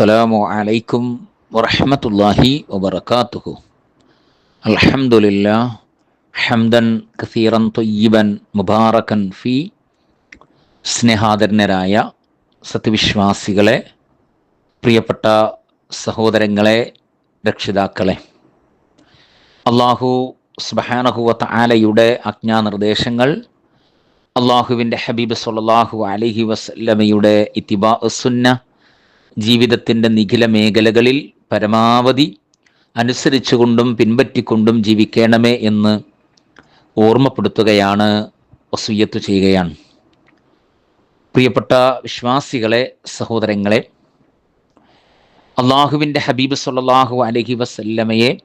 അസ്സലാമു അലൈക്കും വറഹമത്തല്ലാഹി വബർക്കാത്തുഹു അൽഹംദുലില്ലാ ഹംദൻ കസീറൻ തൊയ്യബൻ മുബാറക്കൻ ഫി സ്നേഹാദരനരായ സത്യവിശ്വാസികളെ പ്രിയപ്പെട്ട സഹോദരങ്ങളെ രക്ഷിതാക്കളെ. അള്ളാഹു സുബാനഹുവത്ത് ആലയുടെ ആജ്ഞാനിർദ്ദേശങ്ങൾ അള്ളാഹുവിന്റെ ഹബീബ് സൊല്ലാഹു അലഹി വസ്ലമയുടെ ഇത്തിബാ സുന്ന ജീവിതത്തിന്റെ നിഖില മേഖലകളിൽ പരമാവധി അനുസരിച്ചുകൊണ്ടും പിൻപറ്റിക്കൊണ്ടും ജീവിക്കണമേ എന്ന് ഓർമ്മപ്പെടുത്തുകയാണ് വസൂയത്ത് ചെയ്യുകയാണ്. പ്രിയപ്പെട്ട വിശ്വാസികളെ സഹോദരങ്ങളെ അള്ളാഹുവിന്റെ ഹബീബ് സല്ലാഹു അലഹി വസല്ലമയെ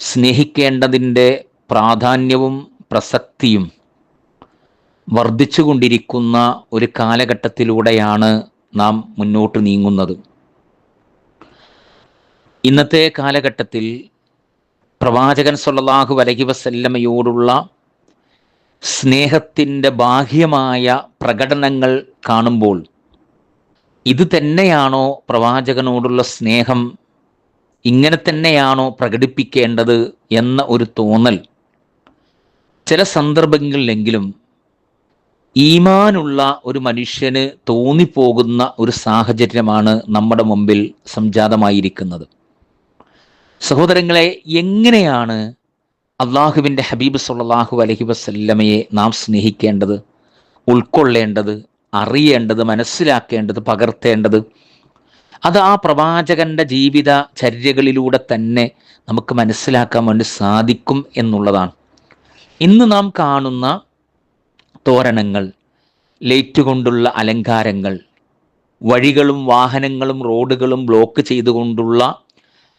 സ്നേഹിക്കേണ്ടതിന്റെ പ്രാധാന്യവും പ്രസക്തിയും വർദ്ധിച്ചുകൊണ്ടിരിക്കുന്ന ഒരു കാലഘട്ടത്തിലൂടെയാണ് നാം മുന്നോട്ട് നീങ്ങുന്നത്. ഇന്നത്തെ കാലഘട്ടത്തിൽ പ്രവാചകൻ സൊല്ലാഹു വലഹി വസല്ലമയോടുള്ള സ്നേഹത്തിന്റെ ബാഹ്യമായ പ്രകടനങ്ങൾ കാണുമ്പോൾ ഇത് തന്നെയാണോ പ്രവാചകനോടുള്ള സ്നേഹം? ഇങ്ങനെ തന്നെയാണോ പ്രകടിപ്പിക്കേണ്ടത് എന്ന ഒരു തോന്നൽ. ചില സന്ദർഭങ്ങളിലെങ്കിലും ഈമാനുള്ള ഒരു മനുഷ്യന് തോന്നിപ്പോകുന്ന ഒരു സാഹചര്യമാണ് നമ്മുടെ മുമ്പിൽ സംജാതമായിരിക്കുന്നത്. സഹോദരങ്ങളെ എങ്ങനെയാണ് അള്ളാഹുവിന്റെ ഹബീബ് സല്ലാഹു അലഹി വസല്ലമയെ നാം സ്നേഹിക്കേണ്ടത് ഉൾക്കൊള്ളേണ്ടത് അറിയേണ്ടത് മനസ്സിലാക്കേണ്ടത് പകർത്തേണ്ടത്? അത് ആ പ്രവാചകന്റെ ജീവിത ചര്യകളിലൂടെ തന്നെ നമുക്ക് മനസ്സിലാക്കാൻ വേണ്ടി സാധിക്കും എന്നുള്ളതാണ്. ഇന്ന് നാം കാണുന്ന തോരണങ്ങൾ ലൈറ്റ് കൊണ്ടുള്ള അലങ്കാരങ്ങൾ വഴികളും വാഹനങ്ങളും റോഡുകളും ബ്ലോക്ക് ചെയ്തുകൊണ്ടുള്ള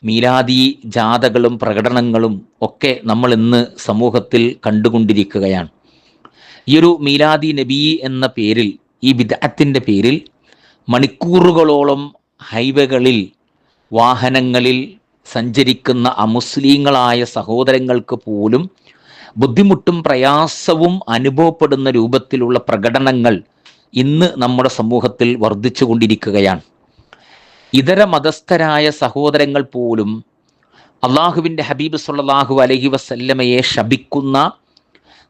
മീലാദി ജാഥകളും പ്രകടനങ്ങളും ഒക്കെ നമ്മൾ ഇന്ന് സമൂഹത്തിൽ കണ്ടുകൊണ്ടിരിക്കുകയാണ്. ഈ ഒരു മീലാദി നബി എന്ന പേരിൽ ഈ വിദഗ്ധത്തിന്റെ പേരിൽ മണിക്കൂറുകളോളം ഹൈവേകളിൽ വാഹനങ്ങളിൽ സഞ്ചരിക്കുന്ന അമുസ്ലിങ്ങളായ സഹോദരങ്ങൾക്ക് പോലും ബുദ്ധിമുട്ടും പ്രയാസവും അനുഭവപ്പെടുന്ന രൂപത്തിലുള്ള പ്രകടനങ്ങൾ ഇന്ന് നമ്മുടെ സമൂഹത്തിൽ വർദ്ധിച്ചു കൊണ്ടിരിക്കുകയാണ്. ഇതര മതസ്ഥരായ സഹോദരങ്ങൾ പോലും അള്ളാഹുവിന്റെ ഹബീബ് സുല്ലാഹു അലഹി വസല്ലമയെ ശപിക്കുന്ന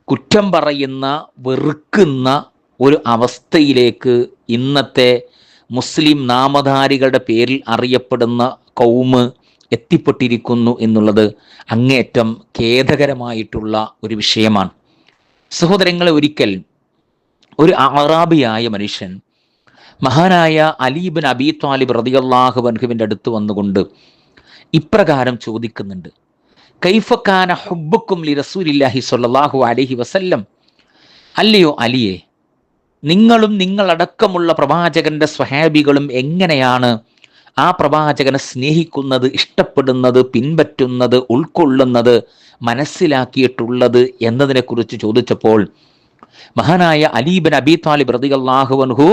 കുറ്റം പറയുന്ന വെറുക്കുന്ന ഒരു അവസ്ഥയിലേക്ക് ഇന്നത്തെ മുസ്ലിം നാമധാരികളുടെ പേരിൽ അറിയപ്പെടുന്ന കൗമ് എത്തിപ്പെട്ടിരിക്കുന്നു എന്നുള്ളത് അങ്ങേയറ്റം ഖേദകരമായിട്ടുള്ള ഒരു വിഷയമാണ്. സഹോദരങ്ങളെ ഒരിക്കൽ ഒരു അറാബിയായ മനുഷ്യൻ മഹാനായ അലീബിൻ അബീ താലിബ് റതിയല്ലാഹു വൻഹുവിന്റെ അടുത്ത് വന്നുകൊണ്ട് ഇപ്രകാരം ചോദിക്കുന്നുണ്ട്. കൈഫക്കാന ഹുബുക്കും ലി റസൂലില്ലാഹി സ്വല്ലല്ലാഹു അലഹി വസല്ലം. അല്ലയോ അലിയെ നിങ്ങളും നിങ്ങളടക്കമുള്ള പ്രവാചകന്റെ സ്വഹാബികളും എങ്ങനെയാണ് ആ പ്രവാചകനെ സ്നേഹിക്കുന്നത് ഇഷ്ടപ്പെടുന്നത് പിൻപറ്റുന്നത് ഉൾക്കൊള്ളുന്നത് മനസ്സിലാക്കിയിട്ടുള്ളത് എന്നതിനെക്കുറിച്ച് ചോദിച്ചപ്പോൾ മഹാനായ അലീബൻ അബി താലിബ് റതിയല്ലാഹുവൻഹു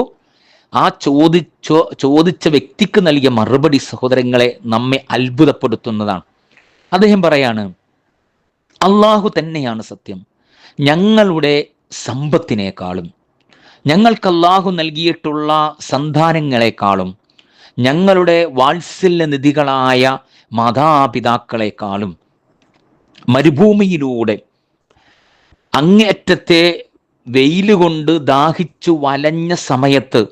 ആ ചോദിച്ചോ ചോദിച്ച വ്യക്തിക്ക് നൽകിയ മറുപടി സഹോദരങ്ങളെ നമ്മെ അത്ഭുതപ്പെടുത്തുന്നതാണ്. അദ്ദേഹം പറയാണ് അള്ളാഹു തന്നെയാണ് സത്യം. ഞങ്ങളുടെ സമ്പത്തിനേക്കാളും ഞങ്ങൾക്ക് അള്ളാഹു നൽകിയിട്ടുള്ള സന്താനങ്ങളെക്കാളും ഞങ്ങളുടെ വാത്സല്യ നിധികളായ മാതാപിതാക്കളെക്കാളും മരുഭൂമിയിലൂടെ അങ്ങേറ്റത്തെ വെയിലുകൊണ്ട് ദാഹിച്ചു വലഞ്ഞ സമയത്ത്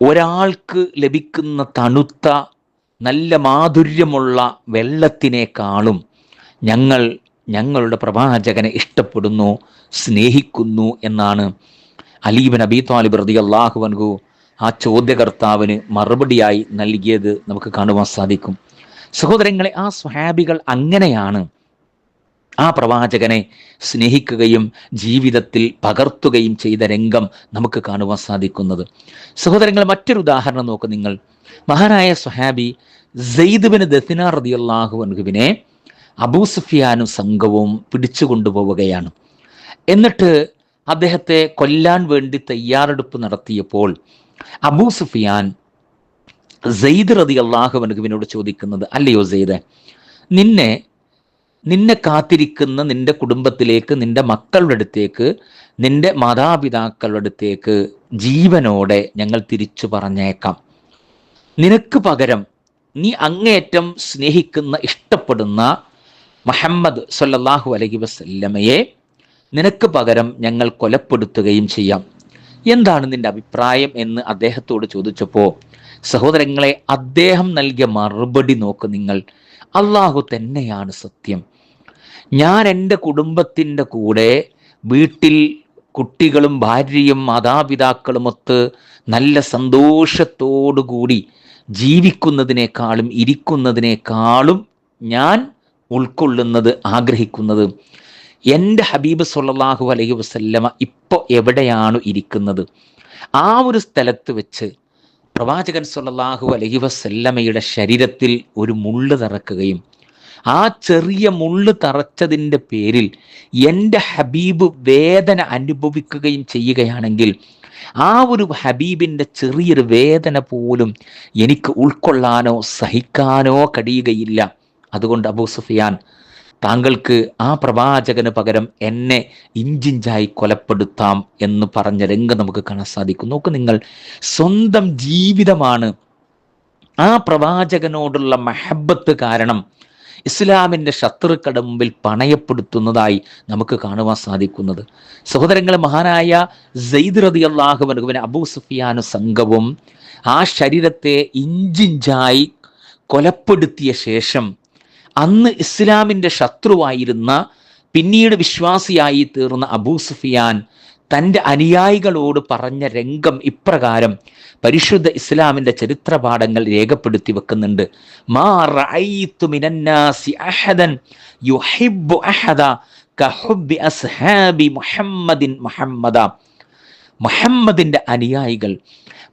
ഒരാൾക്ക് ലഭിക്കുന്ന തണുത്ത നല്ല മാധുര്യമുള്ള വെള്ളത്തിനേക്കാളും ഞങ്ങൾ ഞങ്ങളുടെ പ്രവാചകനെ ഇഷ്ടപ്പെടുന്നു സ്നേഹിക്കുന്നു എന്നാണ് അലീബൻ അബീ താലിബ് റതി അള്ളാഹു അള്ളാഹുവൻഹു ആ ചോദ്യകർത്താവിന് മറുപടിയായി നൽകിയത് നമുക്ക് കാണുവാൻ സാധിക്കും. സഹോദരങ്ങളെ ആ സ്വഹാബികൾ അങ്ങനെയാണ്. ആ പ്രവാചകനെ സ്നേഹിക്കുകയും ജീവിതത്തിൽ പകർത്തുകയും ചെയ്ത രംഗം നമുക്ക് കാണുവാൻ സാധിക്കുന്നത്. സഹോദരങ്ങൾ മറ്റൊരു ഉദാഹരണം നോക്ക് നിങ്ങൾ. മഹാനായ സ്വഹാബി സെയ്ദുബിന് ദത്തിന റതിയല്ലാഹു അൻഹുവിനെ അബൂ സുഫിയാനും സംഘവും പിടിച്ചു കൊണ്ടുപോവുകയാണ്. എന്നിട്ട് അദ്ദേഹത്തെ കൊല്ലാൻ വേണ്ടി തയ്യാറെടുപ്പ് നടത്തിയപ്പോൾ അബൂ സുഫിയാൻ സെയ്ദ് റതി അള്ളാഹു അൻഹുവിനോട് ചോദിക്കുന്നത് അല്ലയോ സെയ്ദ് നിന്നെ നിന്നെ കാത്തിരിക്കുന്ന നിന്റെ കുടുംബത്തിലേക്ക് നിന്റെ മക്കളുടെ അടുത്തേക്ക് നിന്റെ മാതാപിതാക്കളുടെ അടുത്തേക്ക് ജീവനോടെ ഞങ്ങൾ തിരിച്ചു പറഞ്ഞേക്കാം. നിനക്ക് പകരം നീ അങ്ങേയറ്റം സ്നേഹിക്കുന്ന ഇഷ്ടപ്പെടുന്ന മുഹമ്മദ് സല്ലാഹു അലഹി വസല്ലമയെ നിനക്ക് പകരം ഞങ്ങൾ കൊലപ്പെടുത്തുകയും ചെയ്യാം. എന്താണ് നിന്റെ അഭിപ്രായം എന്ന് അദ്ദേഹത്തോട് ചോദിച്ചപ്പോൾ സഹോദരങ്ങളെ അദ്ദേഹം നൽകിയ മറുപടി നോക്ക് നിങ്ങൾ. അള്ളാഹു തന്നെയാണ് സത്യം. ഞാൻ എന്റെ കുടുംബത്തിന്റെ കൂടെ വീട്ടിൽ കുട്ടികളും ഭാര്യയും മാതാപിതാക്കളുമൊത്ത് നല്ല സന്തോഷത്തോടുകൂടി ജീവിക്കുന്നതിനേക്കാളും ഇരിക്കുന്നതിനേക്കാളും ഞാൻ ഉൾക്കൊള്ളുന്നത് ആഗ്രഹിക്കുന്നത്. എന്റെ ഹബീബ് സൊല്ലാഹു അലൈഹി വസല്ലമ ഇപ്പോൾ എവിടെയാണ് ഇരിക്കുന്നത്? ആ ഒരു സ്ഥലത്ത് വെച്ച് പ്രവാചകൻ സൊല്ലാഹു അലൈഹി വസല്ലമയുടെ ശരീരത്തിൽ ഒരു മുള്ള് തറക്കുകയും ആ ചെറിയ മുള്ള് തറച്ചതിന്റെ പേരിൽ എന്റെ ഹബീബ് വേദന അനുഭവിക്കുകയും ചെയ്യുകയാണെങ്കിൽ ആ ഒരു ഹബീബിന്റെ ചെറിയൊരു വേദന പോലും എനിക്ക് ഉൾക്കൊള്ളാനോ സഹിക്കാനോ കഴിയുകയില്ല. അതുകൊണ്ട് അബൂ സുഫിയാൻ താങ്കൾക്ക് ആ പ്രവാചകന് പകരം എന്നെ ഇഞ്ചിഞ്ചായി കൊലപ്പെടുത്താം എന്ന് പറഞ്ഞ രംഗം നമുക്ക് കാണാൻ സാധിക്കും നോക്ക് നിങ്ങൾ സ്വന്തം ജീവിതമാണ് ആ പ്രവാചകനോടുള്ള മഹബത്ത് കാരണം ഇസ്ലാമിന്റെ ശത്രുക്കളുടെ മുമ്പിൽ പണയപ്പെടുത്തുന്നതായി നമുക്ക് കാണുവാൻ സാധിക്കുന്നത്. സഹോദരങ്ങളെ മഹാനായ സെയ്ദ് റതി അള്ളാഹുബനുവിന് അബൂ സുഫിയാനു സംഘവും ആ ശരീരത്തെ ഇഞ്ചിഞ്ചായി കൊലപ്പെടുത്തിയ ശേഷം അന്ന് ഇസ്ലാമിന്റെ ശത്രുവായിരുന്ന പിന്നീട് വിശ്വാസിയായി തീർന്ന അബൂ സുഫിയാൻ തന്റെ അനുയായികളോട് പറഞ്ഞ രംഗം ഇപ്രകാരം പരിശുദ്ധ ഇസ്ലാമിന്റെ ചരിത്ര പാഠങ്ങൾ രേഖപ്പെടുത്തി വെക്കുന്നുണ്ട്. മുഹമ്മദിന്റെ അനുയായികൾ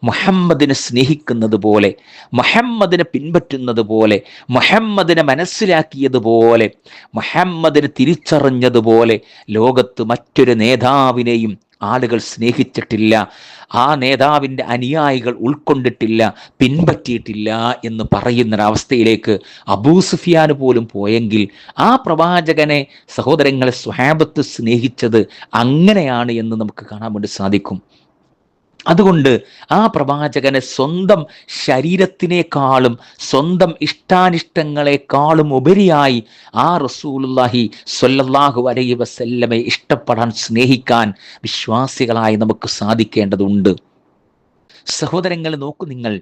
മുഹമ്മദിനെ സ്നേഹിക്കുന്നത് പോലെ മുഹമ്മദിനെ പിൻപറ്റുന്നത് പോലെ മുഹമ്മദിനെ മനസ്സിലാക്കിയതുപോലെ മുഹമ്മദിനെ തിരിച്ചറിഞ്ഞതുപോലെ ലോകത്ത് മറ്റൊരു നേതാവിനെയും ആളുകൾ സ്നേഹിച്ചിട്ടില്ല. ആ നേതാവിന്റെ അനുയായികൾ ഉൾക്കൊണ്ടിട്ടില്ല പിൻപറ്റിയിട്ടില്ല എന്ന് പറയുന്നൊരവസ്ഥയിലേക്ക് അബൂ സുഫിയാന് പോലും പോയെങ്കിൽ ആ പ്രവാചകനെ സഹോദരങ്ങളെ സ്വഹാബത്ത് സ്നേഹിച്ചത് അങ്ങനെയാണ് എന്ന് നമുക്ക് കാണാൻ വേണ്ടി സാധിക്കും. അതുകൊണ്ട് ആ പ്രവാചകനെ സ്വന്തം ശരീരത്തിനേക്കാളും സ്വന്തം ഇഷ്ടാനിഷ്ടങ്ങളെക്കാളും ഉപരിയായി ആ റസൂലുല്ലാഹി സൊല്ലാഹു അലൈഹി വസല്ലമെ ഇഷ്ടപ്പെടാൻ സ്നേഹിക്കാൻ വിശ്വാസികളായി നമുക്ക് സാധിക്കേണ്ടതുണ്ട്. സഹോദരങ്ങൾ നോക്കൂ നിങ്ങൾ.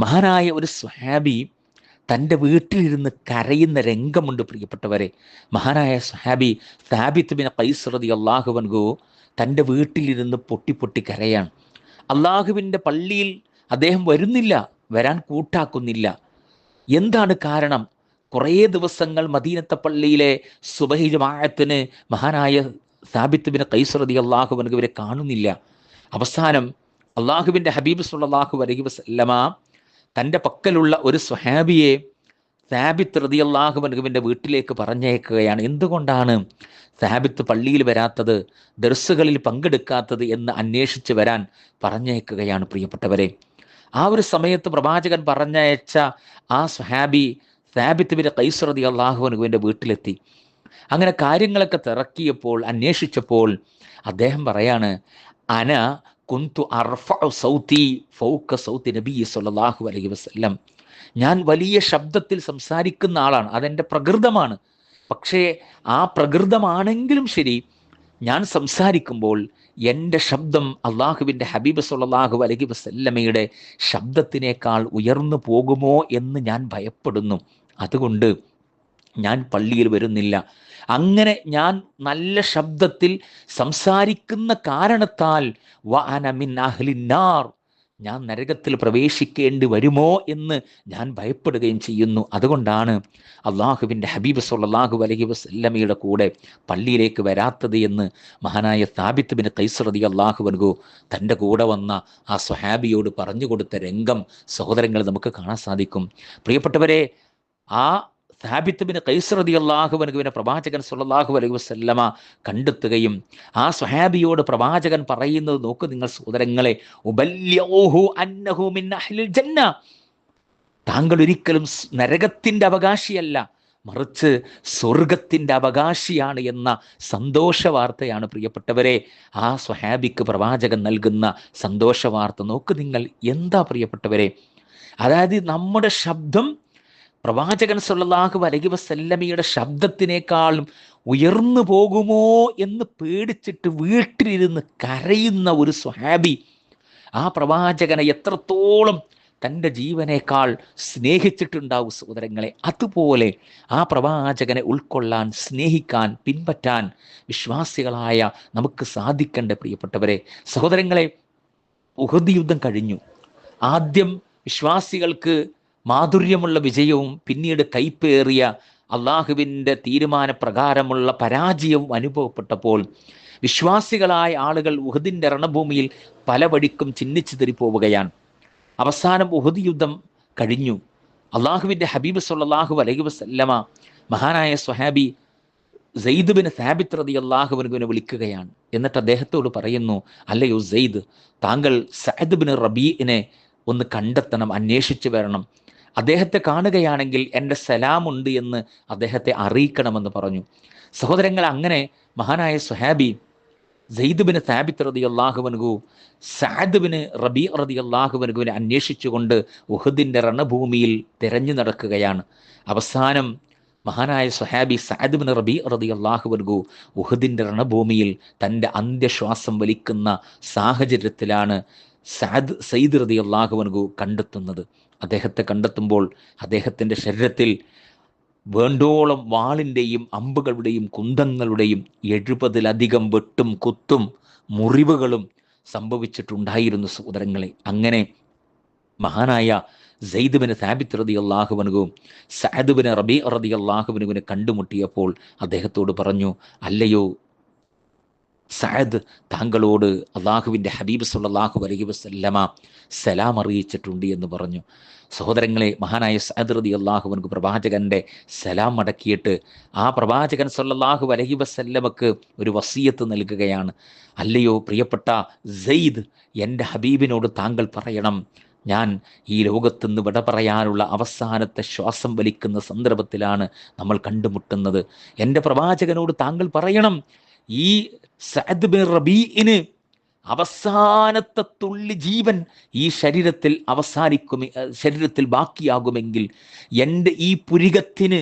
മഹാനായ ഒരു സ്വഹാബി തന്റെ വീട്ടിലിരുന്ന് കരയുന്ന രംഗമുണ്ട് പ്രിയപ്പെട്ടവരെ. മഹാനായ സ്വഹാബി സാബിത്ത് ബിൻ ഖൈസ് റളിയല്ലാഹു അൻഹു തന്റെ വീട്ടിലിരുന്ന് പൊട്ടി പൊട്ടി കരയാണ്. അള്ളാഹുവിന്റെ പള്ളിയിൽ അദ്ദേഹം വരുന്നില്ല വരാൻ കൂട്ടാക്കുന്നില്ല. എന്താണ് കാരണം? കുറേ ദിവസങ്ങൾ മദീനത്ത പള്ളിയിലെ സുബഹി ജമാഅത്തിന് മഹാനായ സാബിത്ത് ബിൻ കൈസറതി അള്ളാഹു ഇവരെ കാണുന്നില്ല. അവസാനം അള്ളാഹുവിന്റെ ഹബീബ് സുല്ലാഹു അലൈഹി വസല്ലമ തന്റെ പക്കലുള്ള ഒരു സ്വഹാബിയെ സാബിത്ത് റതി അള്ളാഹുബനുവിന്റെ വീട്ടിലേക്ക് പറഞ്ഞേക്കുകയാണ് എന്തുകൊണ്ടാണ് സാബിത്ത് പള്ളിയിൽ വരാത്തത് ദർസുകളിൽ പങ്കെടുക്കാത്തത് എന്ന് അന്വേഷിച്ച് വരാൻ പറഞ്ഞേക്കുകയാണ് പ്രിയപ്പെട്ടവരെ. ആ ഒരു സമയത്ത് പ്രവാചകൻ പറഞ്ഞയച്ച ആ സ്വഹാബി സാബിത്ത് ബിൻ കൈസ് റതി അള്ളാഹുബനുവിന്റെ വീട്ടിലെത്തി. അങ്ങനെ കാര്യങ്ങളൊക്കെ തിറക്കിയപ്പോൾ അന്വേഷിച്ചപ്പോൾ അദ്ദേഹം പറയാണ് അന കുന്തു അർഫ സൗത്തി ഫൗക്ക സൗത്തി നബി സല്ലാഹു അലൈഹി വസല്ലം. ഞാൻ വലിയ ശബ്ദത്തിൽ സംസാരിക്കുന്ന ആളാണ്. അതെന്റെ പ്രകൃതമാണ്. പക്ഷേ ആ പ്രകൃതമാണെങ്കിലും ശരി ഞാൻ സംസാരിക്കുമ്പോൾ എന്റെ ശബ്ദം അള്ളാഹുവിന്റെ ഹബീബ് സല്ലല്ലാഹു അലഹി വസല്ലമയുടെ ശബ്ദത്തിനേക്കാൾ ഉയർന്നു പോകുമോ എന്ന് ഞാൻ ഭയപ്പെടുന്നു. അതുകൊണ്ട് ഞാൻ പള്ളിയിൽ വരുന്നില്ല. അങ്ങനെ ഞാൻ നല്ല ശബ്ദത്തിൽ സംസാരിക്കുന്ന കാരണത്താൽ വ അനമിൻ അഹ്ലിന്നാർ ഞാൻ നരകത്തിൽ പ്രവേശിക്കേണ്ടി വരുമോ എന്ന് ഞാൻ ഭയപ്പെടുകയും ചെയ്യുന്നു. അതുകൊണ്ടാണ് അള്ളാഹുവിന്റെ ഹബീബ് സുല്ലാഹു അലഹി വസല്ലമയുടെ കൂടെ പള്ളിയിലേക്ക് വരാത്തത് എന്ന് മഹാനായ താബിത്ത് ബിൻ കൈസറതി അള്ളാഹു വൻകു തന്റെ കൂടെ വന്ന ആ സ്വഹാബിയോട് പറഞ്ഞു കൊടുത്ത രംഗം സഹോദരങ്ങൾ നമുക്ക് കാണാൻ സാധിക്കും. പ്രിയപ്പെട്ടവരെ ആ സാബിത്ത് ബിൻ കൈസ്രതി അള്ളാഹുവനുവിനെ പ്രവാചകൻ സുല്ലാഹു അലൈഹി വസ്ല്ലമ കണ്ടെത്തുകയും ആ സ്വഹാബിയോട് പ്രവാചകൻ പറയുന്നത് നോക്ക് നിങ്ങൾ സഹോദരങ്ങളെ താങ്കൾ ഒരിക്കലും നരകത്തിന്റെ അവകാശിയല്ല മറിച്ച് സ്വർഗത്തിന്റെ അവകാശിയാണ് എന്ന സന്തോഷ വാർത്തയാണ് പ്രിയപ്പെട്ടവരെ. ആ സ്വഹാബിക്ക് പ്രവാചകൻ നൽകുന്ന സന്തോഷ വാർത്ത നോക്ക് നിങ്ങൾ എന്താ പ്രിയപ്പെട്ടവരെ? അതായത് നമ്മുടെ ശബ്ദം പ്രവാചകൻ സല്ലല്ലാഹു അലൈഹി വസല്ലമയുടെ ശബ്ദത്തിനേക്കാളും ഉയർന്നു പോകുമോ എന്ന് പേടിച്ചിട്ട് വീട്ടിലിരുന്ന് കരയുന്ന ഒരു സ്വഹാബി ആ പ്രവാചകനെ എത്രത്തോളം തന്റെ ജീവനേക്കാൾ സ്നേഹിച്ചിട്ടുണ്ടാവും സഹോദരങ്ങളെ അതുപോലെ ആ പ്രവാചകനെ ഉൾക്കൊള്ളാൻ സ്നേഹിക്കാൻ പിൻപറ്റാൻ വിശ്വാസികളായ നമുക്ക് സാധിക്കേണ്ട പ്രിയപ്പെട്ടവരെ സഹോദരങ്ങളെ ഉഹദ് യുദ്ധം കഴിഞ്ഞു. ആദ്യം വിശ്വാസികൾക്ക് മാധുര്യമുള്ള വിജയവും പിന്നീട് കൈപ്പേറിയ അള്ളാഹുവിന്റെ തീരുമാനപ്രകാരമുള്ള പരാജയവും അനുഭവപ്പെട്ടപ്പോൾ വിശ്വാസികളായ ആളുകൾ ഉഹദിന്റെ രണഭൂമിയിൽ പല വഴിക്കും ചിഹ്നിച്ചു തെറിപ്പോവുകയാണ് അവസാനം ഉഹദ് യുദ്ധം കഴിഞ്ഞു. അള്ളാഹുവിന്റെ ഹബീബ് സല്ലാഹു അലൈഹി വസല്ലമ മഹാനായ സ്വഹാബി സെയ്ദുബിന് ബിൻ സാബിത്ത് റതി അള്ളാഹുവിനെ വിളിക്കുകയാണ്. എന്നിട്ട് അദ്ദേഹത്തോട് പറയുന്നു അല്ലയോ സെയ്ദ് താങ്കൾ സഅദ് ബിൻ റബീനെ ഒന്ന് കണ്ടെത്തണം അന്വേഷിച്ചു വരണം. അദ്ദേഹത്തെ കാണുകയാണെങ്കിൽ എന്റെ സലാമുണ്ട് എന്ന് അദ്ദേഹത്തെ അറിയിക്കണമെന്ന് പറഞ്ഞു. സഹോദരങ്ങൾ അങ്ങനെ മഹാനായ സുഹാബി സെയ്ദ് ബിന് സാബിത്ത് റതി അള്ളാഹുവനുകു സാദുബിന് റബീ റതി അള്ളാഹുവനുകുവിനെ അന്വേഷിച്ചുകൊണ്ട് ഉഹദിന്റെ രണഭൂമിയിൽ തിരഞ്ഞു നടക്കുകയാണ്. അവസാനം മഹാനായ സുഹാബി സാദുബിന് റബി റതി അള്ളാഹുവനുകു ഉഹദിന്റെ രണഭൂമിയിൽ തന്റെ അന്ത്യശ്വാസം വലിക്കുന്ന സാഹചര്യത്തിലാണ് സാദ് സയ്യിദ് റതി അള്ളാഹുവനുകു കണ്ടെത്തുന്നത്. അദ്ദേഹത്തെ കണ്ടെത്തുമ്പോൾ അദ്ദേഹത്തിന്റെ ശരീരത്തിൽ വേണ്ടോളം വാളിന്റെയും അമ്പുകളുടെയും കുന്തങ്ങളുടെയും എഴുപതിലധികം വെട്ടും കുത്തും മുറിവുകളും സംഭവിച്ചിട്ടുണ്ടായിരുന്നു സഹോദരങ്ങളെ. അങ്ങനെ മഹാനായ സെയ്ദുബിന് സാബിത്ത് റതി അള്ളാഹുവനുകും സാദുബിന് റബി റതി അള്ളാഹുവിനുവിനെ കണ്ടുമുട്ടിയപ്പോൾ അദ്ദേഹത്തോട് പറഞ്ഞു അല്ലയോ സഅദ് താങ്കളോട് അള്ളാഹുവിന്റെ ഹബീബ് സല്ലാഹു അലൈഹി വസ്ല്ലമ സലാം അറിയിച്ചിട്ടുണ്ട് എന്ന് പറഞ്ഞു. സഹോദരങ്ങളെ മഹാനായ സഅദ് റതി അള്ളാഹുവിനക്ക് പ്രവാചകന്റെ സലാം അടക്കിയിട്ട് ആ പ്രവാചകൻ സല്ലല്ലാഹു അലൈഹി വസ്ല്ലമക്ക് ഒരു വസീയത്ത് നൽകുകയാണ്. അല്ലയോ പ്രിയപ്പെട്ട സെയ്ദ് എന്റെ ഹബീബിനോട് താങ്കൾ പറയണം. ഞാൻ ഈ ലോകത്തുനിന്ന് വിട പറയാനുള്ള അവസാനത്തെ ശ്വാസം വലിക്കുന്ന സന്ദർഭത്തിലാണ് നമ്മൾ കണ്ടുമുട്ടുന്നത്. എന്റെ പ്രവാചകനോട് താങ്കൾ പറയണം. ഈ സഅദ് ബിൻ റബീഇന് അവസാനത്തെ തുള്ളി ജീവൻ ഈ ശരീരത്തിൽ അവസാനിക്കും ശരീരത്തിൽ ബാക്കിയാകുമെങ്കിൽ എന്റെ ഈ പുരികത്തിന്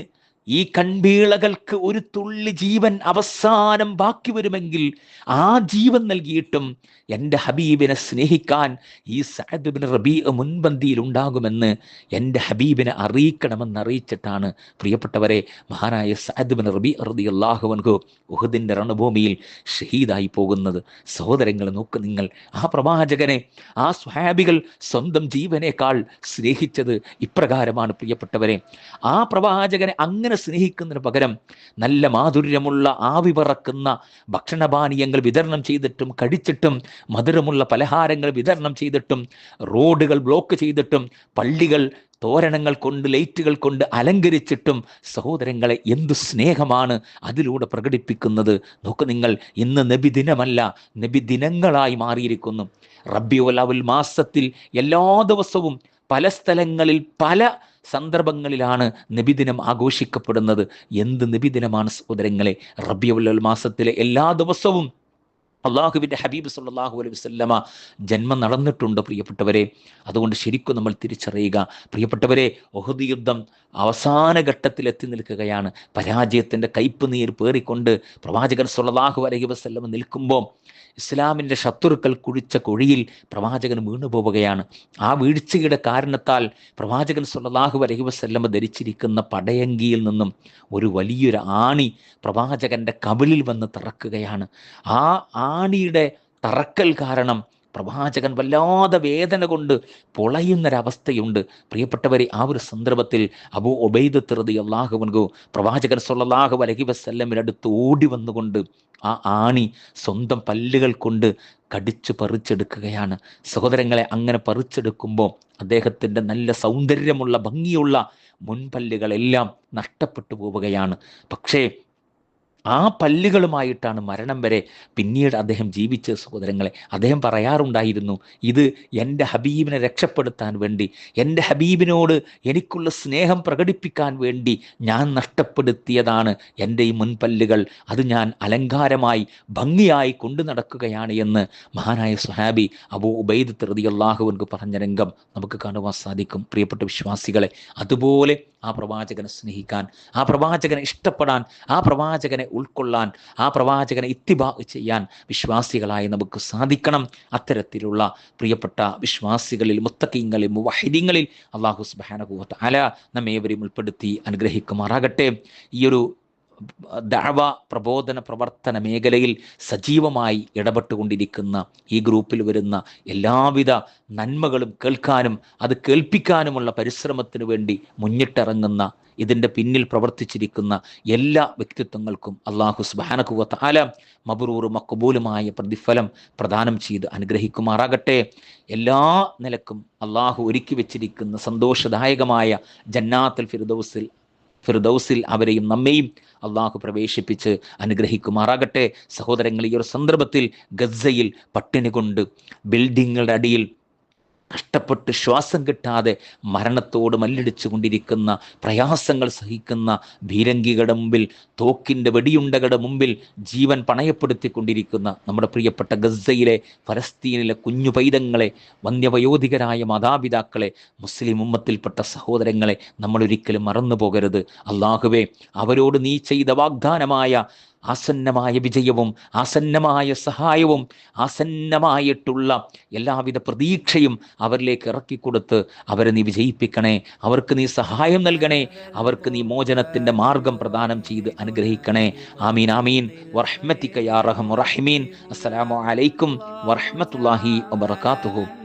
ഈ കൺപീളകൾക്ക് ഒരു തുള്ളി ജീവൻ അവസാനം ബാക്കി വരുമെങ്കിൽ ആ ജീവൻ നൽകിയിട്ടും എന്റെ ഹബീബിനെ സ്നേഹിക്കാൻ ഈ സഅദ്ബിൻ റബീ മുൻപന്തിയിൽ ഉണ്ടാകുമെന്ന് എന്റെ ഹബീബിനെ അറിയിക്കണമെന്ന് അറിയിച്ചിട്ടാണ്. പ്രിയപ്പെട്ടവരെ മഹാനായ സഅദ്ബിൻ റബീ റബി അള്ളാഹുവൻകു ഉഹദിന്റെ രണഭൂമിയിൽ ഷഹീദായി പോകുന്നത്. സഹോദരങ്ങൾ നോക്ക് നിങ്ങൾ. ആ പ്രവാചകനെ ആ സ്വഹാബികൾ സ്വന്തം ജീവനേക്കാൾ സ്നേഹിച്ചത് ഇപ്രകാരമാണ് പ്രിയപ്പെട്ടവരെ. ആ പ്രവാചകനെ അങ്ങനെ സ്നേഹിക്കുന്നതിന് പകരം നല്ല മാധുര്യമുള്ള ആവി പറക്കുന്ന ഭക്ഷണപാനീയങ്ങൾ വിതരണം ചെയ്തിട്ടും കടിച്ചിട്ടും മധുരമുള്ള പലഹാരങ്ങൾ വിതരണം ചെയ്തിട്ടും റോഡുകൾ ബ്ലോക്ക് ചെയ്തിട്ടും പള്ളികൾ തോരണങ്ങൾ കൊണ്ട് ലൈറ്റുകൾ കൊണ്ട് അലങ്കരിച്ചിട്ടും സഹോദരങ്ങളെ എന്തു സ്നേഹമാണ് അതിലൂടെ പ്രകടിപ്പിക്കുന്നത്. നോക്ക് നിങ്ങൾ ഇന്ന് നബി ദിനമല്ല നബി ദിനങ്ങളായി മാറിയിരിക്കുന്നു റബ്ബിയോലാവുൽ മാസത്തിൽ എല്ലാ ദിവസവും പല സ്ഥലങ്ങളിൽ പല സന്ദർഭങ്ങളിലാണ് നബിദിനം ആഘോഷിക്കപ്പെടുന്നത്. എന്ത് നബിദിനമാണ് സഹോദരങ്ങളെ? റബ്ബിയുൽ മാസത്തിലെ എല്ലാ ദിവസവും അള്ളാഹുവിന്റെ ഹബീബ് സല്ലാഹു അലൈഹി വസ്ല്ലമ ജന്മം നടന്നിട്ടുണ്ട് പ്രിയപ്പെട്ടവരെ. അതുകൊണ്ട് ശരിക്കും നമ്മൾ തിരിച്ചറിയുക. പ്രിയപ്പെട്ടവരെ ഒഹദ് യുദ്ധം അവസാന ഘട്ടത്തിൽ എത്തി നിൽക്കുകയാണ്. പരാജയത്തിന്റെ കയ്പ് നീർ പേറിക്കൊണ്ട് പ്രവാചകൻ സുള്ളതാഹു അലൈഹി വസ്ല്ലം നിൽക്കുമ്പോൾ ഇസ്ലാമിന്റെ ശത്രുക്കൾ കുഴിച്ച കുഴിയിൽ പ്രവാചകൻ വീണുപോവുകയാണ്. ആ വീഴ്ചയുടെ കാരണത്താൽ പ്രവാചകൻ സുള്ളതാഹു അലൈഹി വസ്ല്ലം ധരിച്ചിരിക്കുന്ന പടയങ്കിയിൽ നിന്നും ഒരു വലിയൊരു ആണി പ്രവാചകന്റെ കവിളിൽ വന്ന് തറക്കുകയാണ്. ആ ആണിയുടെ തറക്കൽ കാരണം പ്രവാചകൻ വല്ലാതെ വേദന കൊണ്ട് പൊളയുന്നൊരവസ്ഥയുണ്ട്. പ്രിയപ്പെട്ടവരെ ആ ഒരു സന്ദർഭത്തിൽ അബു ഒബൈദ് തിറുതി അള്ളാഹുവൻകു പ്രവാചകൻ സൊല്ലാഹു അലഹി വസ്ല്ലമിനടുത്ത് ഓടി വന്നുകൊണ്ട് ആ ആണി സ്വന്തം പല്ലുകൾ കൊണ്ട് കടിച്ചു പറിച്ചെടുക്കുകയാണ്. സഹോദരങ്ങളെ അങ്ങനെ പറിച്ചെടുക്കുമ്പോൾ അദ്ദേഹത്തിന്റെ നല്ല സൗന്ദര്യമുള്ള ഭംഗിയുള്ള മുൻപല്ലുകളെല്ലാം നഷ്ടപ്പെട്ടു പോവുകയാണ്. പക്ഷേ ആ പല്ലുകളുമായിട്ടാണ് മരണം വരെ പിന്നീട് അദ്ദേഹം ജീവിച്ച സഹോദരങ്ങളെ. അദ്ദേഹം പറയാറുണ്ടായിരുന്നു ഇത് എന്റെ ഹബീബിനെ രക്ഷപ്പെടുത്താൻ വേണ്ടി എന്റെ ഹബീബിനോട് എനിക്കുള്ള സ്നേഹം പ്രകടിപ്പിക്കാൻ വേണ്ടി ഞാൻ നഷ്ടപ്പെടുത്തിയതാണ് എന്റെ ഈ മുൻപല്ലുകൾ. അത് ഞാൻ അലങ്കാരമായി ഭംഗിയായി കൊണ്ടു നടക്കുകയാണ് എന്ന് മഹാനായ സുഹാബി അബൂ ഉബൈദ് തൃതി അള്ളാഹുവിൻക്ക് പറഞ്ഞ രംഗം നമുക്ക് കാണുവാൻ സാധിക്കും. പ്രിയപ്പെട്ട വിശ്വാസികളെ അതുപോലെ ആ പ്രവാചകനെ സ്നേഹിക്കാൻ ആ പ്രവാചകനെ ഇഷ്ടപ്പെടാൻ ആ പ്രവാചകനെ ഉൾക്കൊള്ളാൻ ആ പ്രവാചകനെ ഇത്തിബാ ചെയ്യാൻ വിശ്വാസികളായി നമുക്ക് സാധിക്കണം. അത്തരത്തിലുള്ള പ്രിയപ്പെട്ട വിശ്വാസികളിൽ മുത്തക്കിങ്ങളിൽ മുവഹിദിങ്ങളിൽ അള്ളാഹു സുബാനകുവത്ത് അല നമ്മേവരെയും ഉൾപ്പെടുത്തി അനുഗ്രഹിക്കുമാറാകട്ടെ. ഈ ഒരു ദഅവ പ്രബോധന പ്രവർത്തന മേഖലയിൽ സജീവമായി ഇടപെട്ടുകൊണ്ടിരിക്കുന്ന ഈ ഗ്രൂപ്പിൽ വരുന്ന എല്ലാവിധ നന്മകളും കേൾക്കാനും അത് കേൾപ്പിക്കാനുമുള്ള പരിശ്രമത്തിനു വേണ്ടി മുന്നിട്ടിറങ്ങുന്ന ഇതിന്റെ പിന്നിൽ പ്രവർത്തിച്ചിരിക്കുന്ന എല്ലാ വ്യക്തിത്വങ്ങൾക്കും അള്ളാഹു സുബാനകുവത്ത് ആല മബറൂർ മക്കബൂലുമായ പ്രതിഫലം പ്രദാനം ചെയ്ത് അനുഗ്രഹിക്കുമാറാകട്ടെ. എല്ലാ നിലക്കും അള്ളാഹു ഒരുക്കി വെച്ചിരിക്കുന്ന സന്തോഷദായകമായ ജന്നാത്തുൽ ഫിർദൗസിൽ ഫിർദൗസിൽ അവരെയും നമ്മെയും അള്ളാഹു പ്രവേശിപ്പിച്ച് അനുഗ്രഹിക്കുമാറാകട്ടെ. സഹോദരങ്ങൾ ഈ ഒരു സന്ദർഭത്തിൽ ഗസയിൽ പട്ടിണി കൊണ്ട് ബിൽഡിങ്ങുകളുടെ അടിയിൽ കഷ്ടപ്പെട്ട് ശ്വാസം കിട്ടാതെ മരണത്തോട് മല്ലിടിച്ചു കൊണ്ടിരിക്കുന്ന പ്രയാസങ്ങൾ സഹിക്കുന്ന ഭീരങ്കികളുടെ മുമ്പിൽ തോക്കിന്റെ വെടിയുണ്ടകളുടെ മുമ്പിൽ ജീവൻ പണയപ്പെടുത്തിക്കൊണ്ടിരിക്കുന്ന നമ്മുടെ പ്രിയപ്പെട്ട ഗസയിലെ ഫലസ്തീനിലെ കുഞ്ഞു പൈതങ്ങളെ വന്യവയോധികരായ മാതാപിതാക്കളെ മുസ്ലിം ഉമ്മത്തിൽപ്പെട്ട സഹോദരങ്ങളെ നമ്മൾ ഒരിക്കലും മറന്നു പോകരുത് അള്ളാഹുവേ അവരോട് നീ ചെയ്ത വാഗ്ദാനമായ ആസന്നമായ വിജയവും ആസന്നമായ സഹായവും ആസന്നമായിട്ടുള്ള എല്ലാവിധ പ്രതീക്ഷയും അവരിലേക്ക് ഇറക്കിക്കൊടുത്ത് അവരെ നീ വിജയിപ്പിക്കണേ. അവർക്ക് നീ സഹായം നൽകണേ. അവർക്ക് നീ മോചനത്തിന്റെ മാർഗം പ്രദാനം ചെയ്ത് അനുഗ്രഹിക്കണേ. ആമീൻ ആമീൻ. വറഹ്മത്തിക യാ റഹം റഹിമീൻ. അസ്സലാമു അലൈക്കും വറഹ്മത്തുള്ളാഹി വബറകാതുഹു.